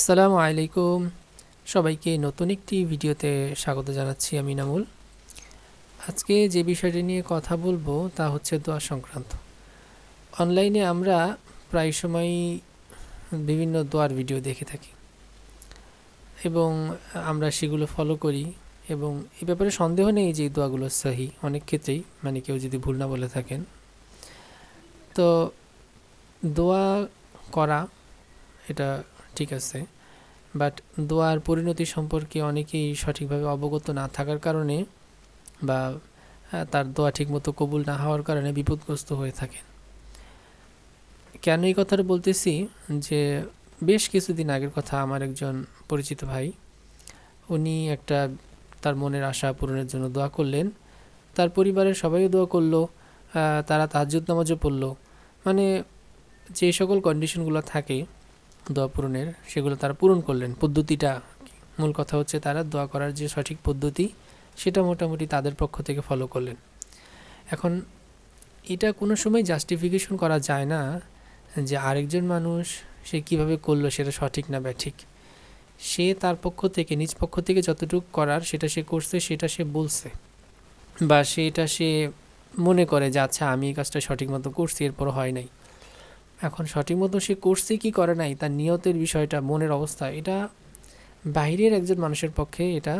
আসসালামু আলাইকুম। সবাইকে নতুন একটি ভিডিওতে স্বাগত জানাচ্ছি আমি নামুল। আজকে যে বিষয়টি নিয়ে কথা বলব তা হচ্ছে দোয়া সংক্রান্ত। অনলাইনে আমরা প্রায় সময় বিভিন্ন দোয়ার ভিডিও দেখে থাকি এবং আমরা সেগুলো ফলো করি এবং এ ব্যাপারে সন্দেহ নেই যে এই দোয়াগুলো সহি। অনেক ক্ষেত্রেই মানে কেউ যদি ভুল না বলে থাকেন। তো দোয়া করা এটা ঠিক আছে। বাট দোয়ার পরিণতি সম্পর্কে অনেকেই সঠিকভাবে অবগত না থাকার কারণে বা তার দোয়া ঠিকমতো কবুল না হওয়ার কারণে বিপদগ্রস্ত হয়ে থাকেন। কেন এই কথাটা বলতেছি? যে বেশ কিছুদিন আগের কথা আমার একজন পরিচিত ভাই, উনি একটা তার মনের আশা পূরণের জন্য দোয়া করলেন। তার পরিবারের সবাইও দোয়া করল তারা তাহাজ্জুদ নামাজও পড়ল। মানে যে সকল কন্ডিশনগুলো থাকে দোয়া পূরণের, সেগুলো তারা পূরণ করলেন। পদ্ধতিটা মূল কথা হচ্ছে তারা দোয়া করার যে সঠিক পদ্ধতি, সেটা মোটামুটি তাদের পক্ষ থেকে ফলো করলেন। এখন, এটা কোনো সময় জাস্টিফিকেশন করা যায় না যে আরেকজন মানুষ সে কীভাবে করল সেটা সঠিক না ব্যাঠিক। সে তার পক্ষ থেকে, নিজ পক্ষ থেকে যতটুকু করার, সেটা সে করছে, সেটা সে বলছে। বা সেটা সে মনে করে যে আচ্ছা আমি এই কাজটা সঠিক মতো করছি এরপর হয় নাই। এখন সঠিক মতো সে করছে কি করে নাই, তার নিয়তের বিষয়টা, মনের অবস্থা, এটা বাইরের একজন মানুষের পক্ষে এটা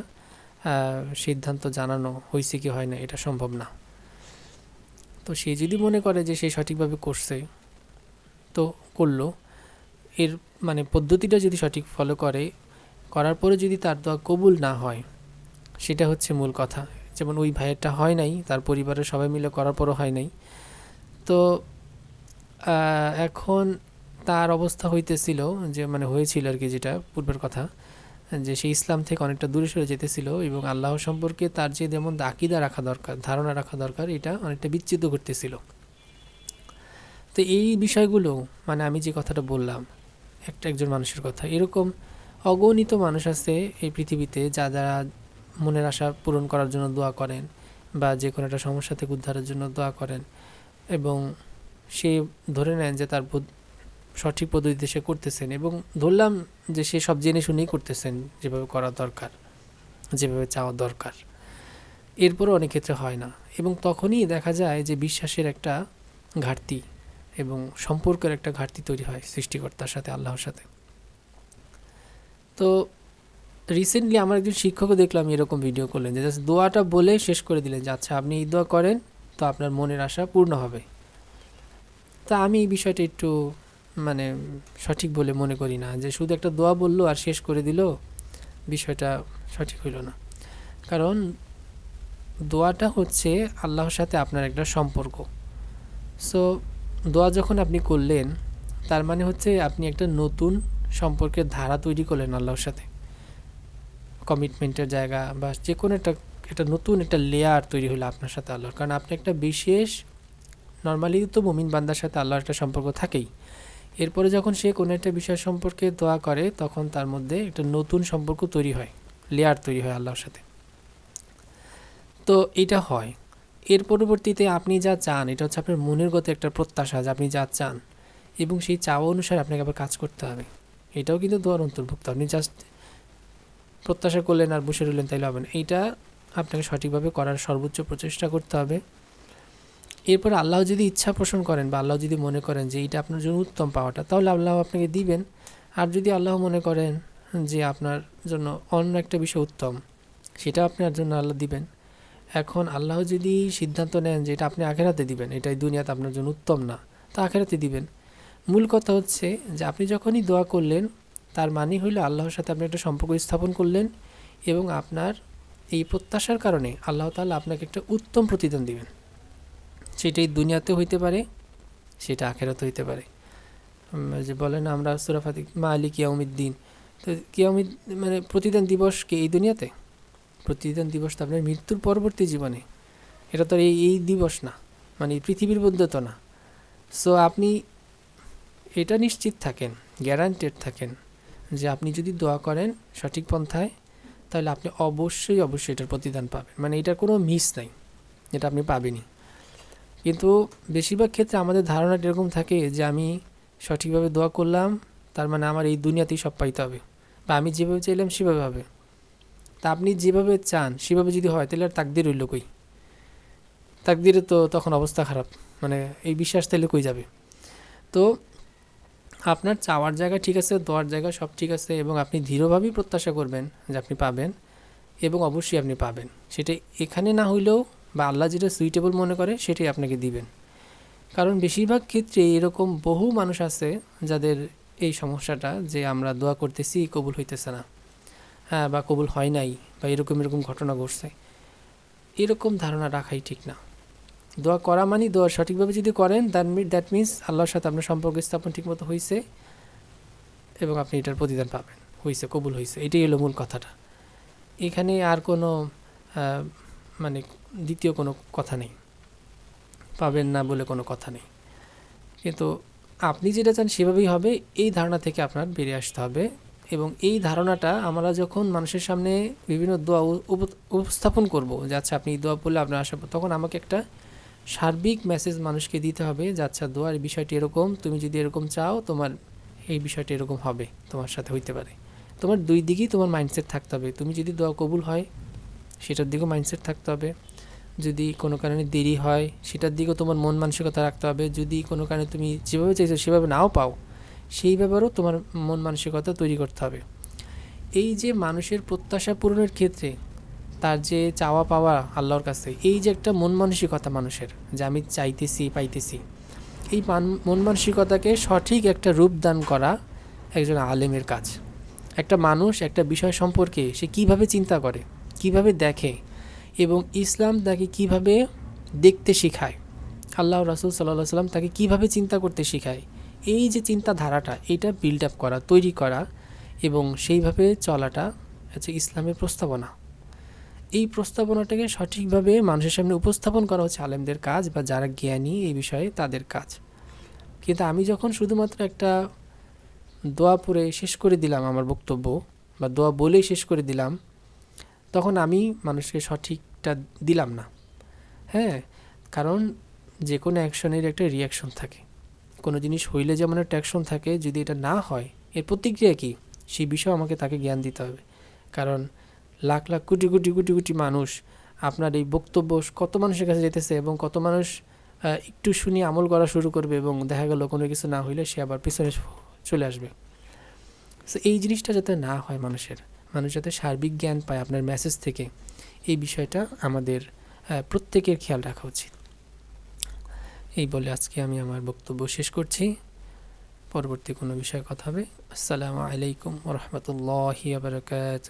সিদ্ধান্ত জানানো হয়েছে কি হয় না, এটা সম্ভব না। তো সে যদি মনে করে যে সে সঠিকভাবে করছে, তো করল। এর মানে পদ্ধতিটা যদি সঠিক ফলো করে, করার পরে যদি তার দোয়া কবুল না হয়, সেটা হচ্ছে মূল কথা। যেমন ওই ভাইয়েরটা হয় নাই, তার পরিবারের সবাই মিলে করার পরও হয় নাই। তো এখন তার অবস্থা হইতেছিল যে মানে হয়েছিল আর কি যেটা পূর্বের কথা, যে সে ইসলাম থেকে অনেকটা দূরে সরে যেতেছিল এবং আল্লাহ সম্পর্কে তার যে যেমন আকিদা রাখা দরকার, ধারণা রাখা দরকার, এটা অনেকটা বিচ্ছিন্ন করতেছিল তো এই বিষয়গুলো মানে আমি যে কথাটা বললাম, একটা একজন মানুষের কথা, এরকম অগণিত মানুষ আছে এই পৃথিবীতে যা যারা মনের আশা পূরণ করার জন্য দোয়া করেন বা যে কোনো একটা সমস্যা থেকে উদ্ধারের জন্য দোয়া করেন এবং সে ধরে নেন যে তার সঠিক পদ্ধতিতে সে করতেছেন এবং ধরলাম যে সে সব জেনে শুনেই করতেছেন যেভাবে করা দরকার, যেভাবে চাওয়া দরকার। এরপরও অনেক ক্ষেত্রে হয় না এবং তখনই দেখা যায় যে বিশ্বাসের একটা ঘাটতি এবং সম্পর্কের একটা ঘাটতি তৈরি হয় সৃষ্টিকর্তার সাথে, আল্লাহর সাথে। তো রিসেন্টলি আমার একজন শিক্ষকও দেখলাম এরকম ভিডিও করলেন যে just দোয়াটা বলে শেষ করে দিলেন যে আচ্ছা আপনি এই দোয়া করেন তো আপনার মনের আশা পূর্ণ হবে। তা আমি এই বিষয়টা একটু মানে সঠিক বলে মনে করি না। যে শুধু একটা দোয়া বলল আর শেষ করে দিল, বিষয়টা সঠিক হইল না। কারণ দোয়াটা হচ্ছে আল্লাহর সাথে আপনার একটা সম্পর্ক। সো দোয়া যখন আপনি করলেন, তার মানে হচ্ছে আপনি একটা নতুন সম্পর্কের ধারা তৈরি করলেন আল্লাহর সাথে। কমিটমেন্টের জায়গা বা যে কোনো একটা একটা নতুন একটা লেয়ার তৈরি হলো আপনার সাথে আল্লাহর। কারণ আপনি একটা বিশেষ নর্মালি তো মুমিন বান্দার সাথে আল্লাহর একটা সম্পর্ক থাকেই। এরপরে যখন সে কোনো একটা বিষয় সম্পর্কে দোয়া করে, তখন তার মধ্যে একটা নতুন সম্পর্ক তৈরি হয় লেয়ার তৈরি হয় আল্লাহর সাথে। তো এটা হয়। এর পরবর্তীতে আপনি যা চান, এটা হচ্ছে আপনার মনের গত একটা প্রত্যাশা যে আপনি যা চান, এবং সেই চাওয়া অনুসারে আপনাকে আবার কাজ করতে হবে। এটাও কিন্তু দোয়ার অন্তর্ভুক্ত। আপনি জাস্ট প্রত্যাশা করলেন আর বসে রইলেন, তাইলে হবে না। এইটা আপনাকে সঠিকভাবে করার সর্বোচ্চ প্রচেষ্টা করতে হবে। এরপর আল্লাহ যদি ইচ্ছা পোষণ করেন বা আল্লাহ যদি মনে করেন যে এইটা আপনার জন্য উত্তম পাওয়াটা, তাহলে আল্লাহ আপনাকে দিবেন। আর যদি আল্লাহ মনে করেন যে আপনার জন্য অন্য একটা বিষয় উত্তম, সেটা আপনার জন্য আল্লাহ দিবেন। এখন আল্লাহ যদি সিদ্ধান্ত নেন যে এটা আপনি আখেরাতে দিবেন, এটাই দুনিয়াতে আপনার জন্য উত্তম না, তা আখেরাতে দিবেন। মূল কথা হচ্ছে যে আপনি যখনই দোয়া করলেন, তার মানে হইল আল্লাহর সাথে আপনি একটা সম্পর্ক স্থাপন করলেন এবং আপনার এই প্রত্যাশার কারণে আল্লাহ তাআলা আপনাকে একটা উত্তম প্রতিদান দিবেন। সেটাই দুনিয়াতে হইতে পারে, সেটা আখেরাতে হইতে পারে। যে বলেন আমরা সুরাফাতি মা আলী কিয়াউমিদ্দিন তো কিয়াউমিদ মানে প্রতিদান দিবস কি এই দুনিয়াতে? প্রতিদান দিবস তো আপনার মৃত্যুর পরবর্তী জীবনে। এটা তো এই এই দিবস না মানে পৃথিবীর মধ্যে তো না। সো আপনি এটা নিশ্চিত থাকেন গ্যারান্টেড থাকেন, যে আপনি যদি দোয়া করেন সঠিক পন্থায়, তাহলে আপনি অবশ্যই অবশ্যই এটার প্রতিদান পাবেন। মানে এটার কোনো মিস নাই, যেটা আপনি পাবেনই। কিন্তু বেশিরভাগ ক্ষেত্রে আমাদের ধারণাটা এরকম থাকে যে আমি সঠিকভাবে দোয়া করলাম, তার মানে আমার এই দুনিয়াতেই সব পাইতে হবে। বা আমি যেভাবে চাইলাম সেভাবে হবে। তা আপনি যেভাবে চান, সেভাবে যদি হয়, তাহলে আর তাকদির হইল কই? তাকদিরে তো তখন অবস্থা খারাপ মানে এই বিশ্বাস তাহলে কই যাবে? তো আপনার চাওয়ার জায়গা ঠিক আছে, দোয়ার জায়গা সব ঠিক আছে, এবং আপনি দৃঢ়ভাবেই প্রত্যাশা করবেন যে আপনি পাবেন, এবং অবশ্যই আপনি পাবেন। সেটা এখানে না হইলেও বা আল্লাহ যেটা সুইটেবল মনে করে, সেটাই আপনাকে দিবেন। কারণ বেশিরভাগ ক্ষেত্রে এরকম বহু মানুষ আছে যাদের এই সমস্যাটা যে আমরা দোয়া করতেছি, কবুল হইতেছে না। হ্যাঁ বা কবুল হয় নাই, বা এরকম এরকম ঘটনা ঘটছে। এরকম ধারণা রাখাই ঠিক না। দোয়া করা মানে দোয়া সঠিকভাবে যদি করেন দ্যাট মিনস আল্লাহর সাথে আপনার সম্পর্ক স্থাপন ঠিকমতো হয়েছে এবং আপনি এটার প্রতিদান পাবেন। হয়েছে কবুল হয়েছে এটাই হলো মূল কথাটা। এখানে আর কোনো মানে দ্বিতীয় কোনো কথা নেই। পাবেন না বলে কোনো কথা নেই। কিন্তু আপনি যেটা চান সেভাবেই হবে, এই ধারণা থেকে আপনার বেরিয়ে আসতে হবে এবং এই ধারণাটা আমরা যখন মানুষের সামনে বিভিন্ন দোয়া উপ- উপ- উপস্থাপন করব, যে আচ্ছা আপনি দোয়া বললে আপনার আশা তখন আমাকে একটা সার্বিক মেসেজ মানুষকে দিতে হবে যে আচ্ছা দোয়ার বিষয়টি এরকম, তুমি যদি এরকম চাও তোমার এই বিষয়টি এরকম হবে, তোমার সাথে হইতে পারে। তোমার দুই দিকেই তোমার মাইন্ডসেট থাকতে হবে। তুমি যদি দোয়া কবুল হয় সেটার দিকেও মাইন্ডসেট থাকতে হবে। যদি কোনো কারণে দেরি হয়, সেটার দিকেও তোমার মন মানসিকতা রাখতে হবে। যদি কোনো কারণে তুমি যেভাবে চাইছো, সেভাবে নাও পাও, সেই ব্যাপারেও তোমার মন মানসিকতা তৈরি করতে হবে। এই যে মানুষের প্রত্যাশা পূরণের ক্ষেত্রে তার যে চাওয়া পাওয়া আল্লাহর কাছে, এই যে একটা মন মানসিকতা মানুষের, যে আমি চাইতেছি, পাইতেছি, এই মান- মন মানসিকতাকে সঠিক একটা রূপ দান করা একজন আলেমের কাজ। একটা মানুষ, একটা বিষয় সম্পর্কে সে কীভাবে চিন্তা করে? কীভাবে দেখে এবং ইসলাম তাকে কীভাবে দেখতে শেখায় আল্লাহ রাসুল সাল্লাহ সাল্লাম তাকে কীভাবে চিন্তা করতে শেখায়, এই যে চিন্তাধারাটা, এটা বিল্ড আপ করা, তৈরি করা এবং সেইভাবে চলাটা হচ্ছে ইসলামের প্রস্তাবনা। এই প্রস্তাবনাটাকে সঠিকভাবে মানুষের সামনে উপস্থাপন করা হচ্ছে আলেমদের কাজ বা যারা জ্ঞানী এই বিষয়ে তাদের কাজ। কিন্তু আমি যখন শুধুমাত্র একটা দোয়া পড়ে শেষ করে দিলাম আমার বক্তব্য বা দোয়া বলেই শেষ করে দিলাম তখন আমি মানুষকে সঠিকটা দিলাম না। হ্যাঁ কারণ যে কোনো অ্যাকশনের একটা রিয়াকশন থাকে। কোনো জিনিস হইলে যেমন একটা অ্যাকশন থাকে, যদি এটা না হয়, এর প্রতিক্রিয়া কী? সেই বিষয়ে আমাকে তাকে জ্ঞান দিতে হবে। কারণ লাখ লাখ কোটি কোটি কোটি কোটি মানুষ আপনার এই বক্তব্য কত মানুষের কাছে যেতেছে এবং কত মানুষ একটু শুনে আমল করা শুরু করবে এবং দেখা গেল কোনো কিছু না হইলে সে আবার পিছনে চলে আসবে। সো এই জিনিসটা যাতে না হয় মানুষের মানুষ যাতে সার্বিক জ্ঞান পায় আপনার মেসেজ থেকে, এই বিষয়টা আমাদের প্রত্যেকের খেয়াল রাখা উচিত। এই বলে আজকে আমি আমার বক্তব্য শেষ করছি। পরবর্তী কোনো বিষয়ে কথা হবে। আসসালামু আলাইকুম রহমতুল্লাহ বারকাত